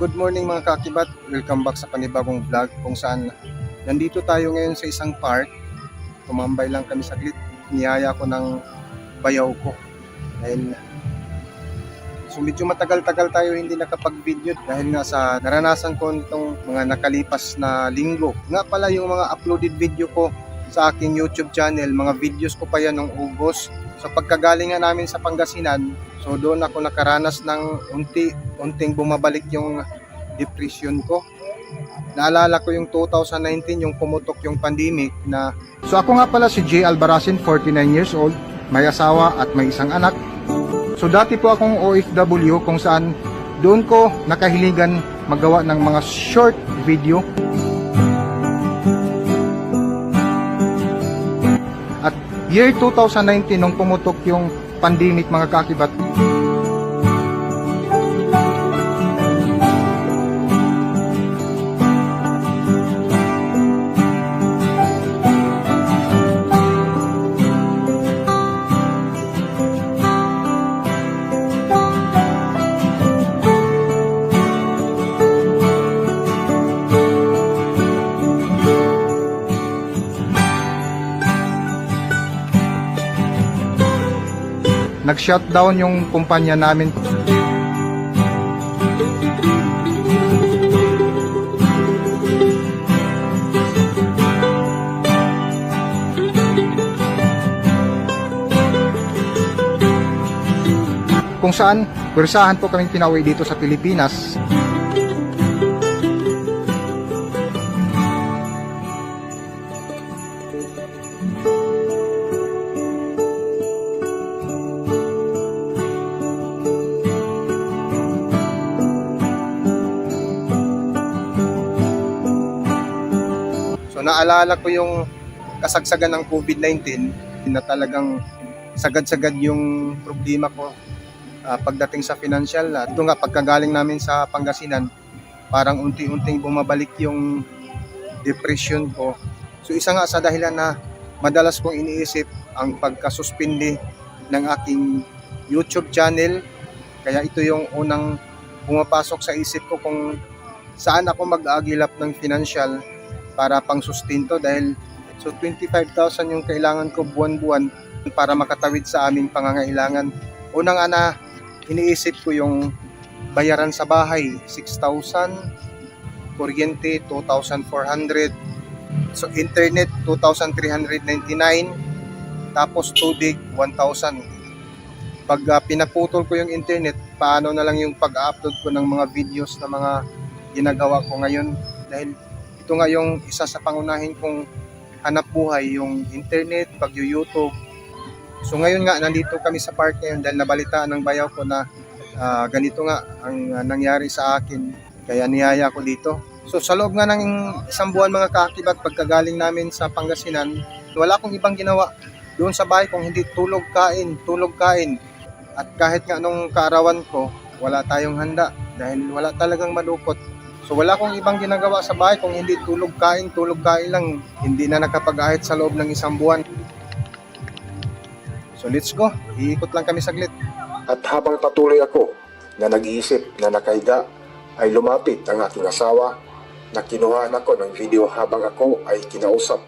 Good morning mga kakibat. Welcome back sa panibagong vlog kung saan nandito tayo ngayon sa isang park. Tumambay lang kami saglit. Niyaya ko ng bayaw ko. Dahil so medyo matagal-tagal tayo hindi nakapag-video dahil nga sa naranasan ko nitong mga nakalipas na linggo. Nga pala yung mga uploaded video ko sa aking YouTube channel, mga videos ko pa yan nung August. Sa pagkagaling nga namin sa Pangasinan, so doon ako nakaranas ng unti-unting bumabalik yung depression ko. Naalala ko yung 2019, yung pumutok yung pandemic na... So ako nga pala si Jay Albaracin, 49 years old, may asawa at may isang anak. So dati po akong OFW kung saan doon ko nakahiligan magawa ng mga short video. Year 2019 nung pumutok yung pandemic mga kakibat, nag-shutdown yung kumpanya namin. Kung saan, pwersahan po kaming pinauwi dito sa Pilipinas. So naalala ko yung kasagsagan ng COVID-19 na talagang sagad-sagad yung problema ko ah, pagdating sa financial. Ito nga, pagkagaling namin sa Pangasinan, parang unti-unting bumabalik yung depression ko. So isa nga sa dahilan na madalas kong iniisip ang pagkasuspindi ng aking YouTube channel. Kaya ito yung unang pumapasok sa isip ko kung saan ako mag-agilap ng financial para pang sustento dahil so 25,000 yung kailangan ko buwan-buwan para makatawid sa aming pangangailangan. Unang ana, iniisip ko yung bayaran sa bahay, 6,000, kuryente, 2,400, so internet, 2,399, tapos tubig, 1,000. Pag ah, pinaputol ko yung internet, paano na lang yung pag-upload ko ng mga videos na mga ginagawa ko ngayon dahil ito nga yung isa sa pangunahin kong hanap buhay, yung internet, pag-YouTube. So ngayon nga, nandito kami sa park ngayon dahil nabalitaan ng bayaw ko na ah, ganito nga ang ah, nangyari sa akin. Kaya niyaya ko dito. So sa loob nga ng isang buwan mga kakibat, pagkagaling namin sa Pangasinan, wala akong ibang ginawa doon sa bahay kung hindi tulog kain, tulog kain. At kahit nga nung kaarawan ko, wala tayong handa dahil wala talagang malukot. So wala akong ibang ginagawa sa bahay kung hindi tulog kain, tulog kain lang. Hindi na nakapag-ahit sa loob ng isang buwan. So let's go. Iikot lang kami saglit. At habang patuloy ako na nag-iisip na nakahiga, ay lumapit ang aking asawa na kinuhaan ako ng video habang ako ay kinausap